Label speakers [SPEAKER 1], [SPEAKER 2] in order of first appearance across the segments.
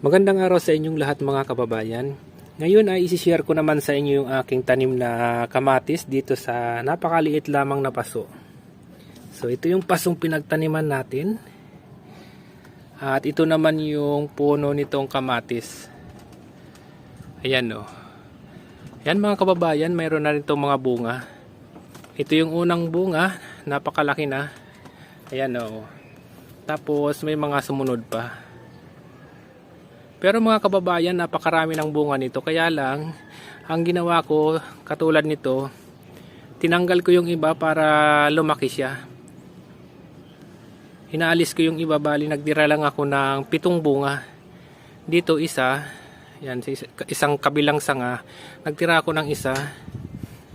[SPEAKER 1] Magandang araw sa inyong lahat mga kababayan. Ngayon ay isishare ko naman sa inyo yung aking tanim na kamatis dito sa napakaliit lamang na paso. So ito yung pasong pinagtaniman natin. At ito naman yung puno nitong kamatis. Ayan o. Yan mga kababayan, mayroon na rin itong mga bunga. Ito yung unang bunga, napakalaki na. Ayan o. Tapos may mga sumunod pa. Pero mga kababayan, napakarami ng bunga nito. Kaya lang, ang ginawa ko, katulad nito, tinanggal ko yung iba para lumaki siya. Inaalis ko yung iba, bali nagdira lang ako ng pitong bunga. Dito isa, yan, sa isa- isang kabilang sanga, nagtira ako ng isa.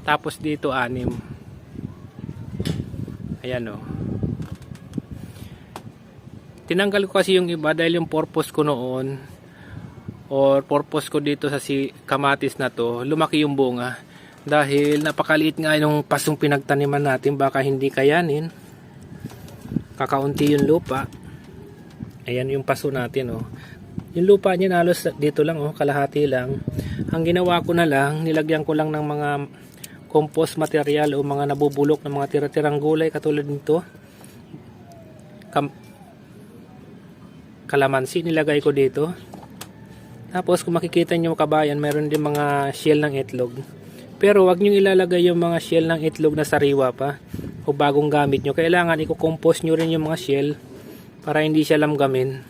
[SPEAKER 1] Tapos dito anim. Ayan o. Tinanggal ko kasi yung iba dahil yung purpose ko noon or purpose ko dito sa si kamatis na to, lumaki yung bunga. Dahil napakaliit nga yung pasong pinagtaniman natin, baka hindi kayanin. Kakaunti yung lupa. Ayan yung paso natin oh. Yung lupa niya halos dito lang oh, kalahati lang. Ang ginawa ko na lang, nilagyan ko lang ng mga compost material o mga nabubulok ng mga tira-tirang gulay katulad nito. Kalamansi nilagay ko dito. Tapos kung makikita nyo kabayan, meron din mga shell ng itlog. Pero wag nyo ilalagay yung mga shell ng itlog na sariwa pa o bagong gamit nyo. Kailangan i-compost nyo rin yung mga shell para hindi siya lamgamin.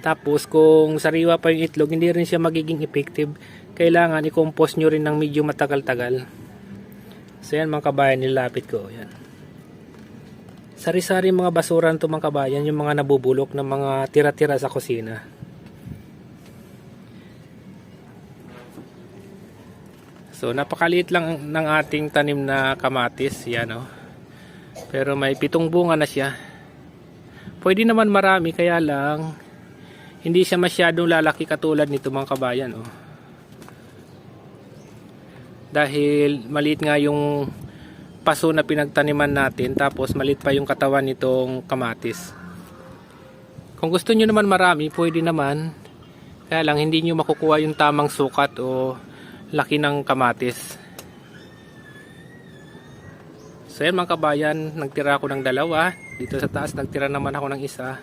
[SPEAKER 1] Tapos kung sariwa pa yung itlog, hindi rin siya magiging effective. Kailangan i-compost nyo rin ng medyo matagal-tagal. So yan mga kabayan, nilapit ko. Yan. Sari-sari mga basura to mga kabayan, yung mga nabubulok ng mga tira-tira sa kusina. So napakaliit lang ng ating tanim na kamatis, yan oh. Pero may pitong bunga na siya. Pwede naman marami kaya lang hindi siya masyadong lalaki katulad nito mga kabayan oh. Dahil maliit nga yung paso na pinagtaniman natin tapos maliit pa yung katawan nitong kamatis. Kung gusto nyo naman marami, pwede naman. Kaya lang hindi nyo makukuha yung tamang sukat o laki ng kamatis. So yan mga kabayan, nagtira ako ng dalawa. Dito sa taas, nagtira naman ako ng isa.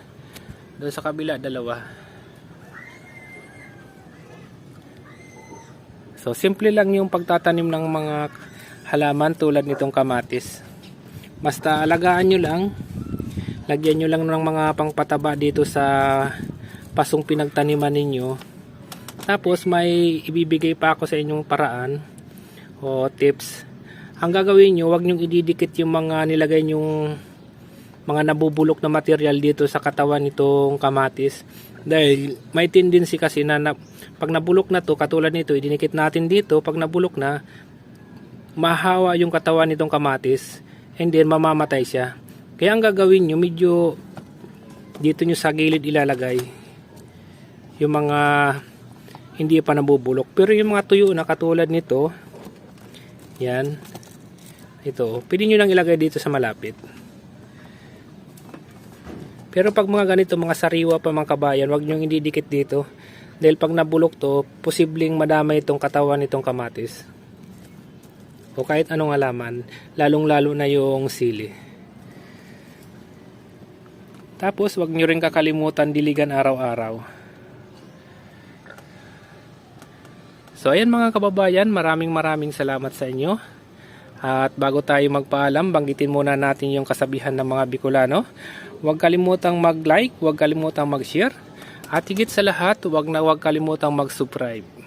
[SPEAKER 1] Doon sa kabila, dalawa. So simple lang yung pagtatanim ng mga halaman tulad nitong kamatis. Basta alagaan nyo lang. Lagyan nyo lang ng mga pangpataba dito sa pasong pinagtaniman ninyo. Tapos may ibibigay pa ako sa inyong paraan o tips. Ang gagawin nyo, huwag nyong ididikit yung mga nilagay nyong mga nabubulok na material dito sa katawan nitong kamatis. Dahil may tendency kasi na, na pag nabulok na to, katulad nito, idinikit natin dito, pag nabulok na, mahawa yung katawan nitong kamatis and then mamamatay siya. Kaya ang gagawin nyo, medyo dito nyo sa gilid ilalagay yung mga hindi pa nabubulok. Pero yung mga tuyo na katulad nito, yan, ito, pwede nyo lang ilagay dito sa malapit. Pero pag mga ganito, mga sariwa pa mga kabayan, wag nyo ididikit dito. Dahil pag nabulok to, posibleng madamay itong katawan nitong kamatis. O kahit anong halaman, lalong lalo na yung sili. Tapos, wag nyo rin kakalimutan diligan araw-araw. So ayan mga kababayan, maraming maraming salamat sa inyo. At bago tayo magpaalam, banggitin muna natin yung kasabihan ng mga Bicolano. Huwag kalimutang mag-like, huwag kalimutang mag-share. At higit sa lahat, huwag na huwag kalimutang mag-subscribe.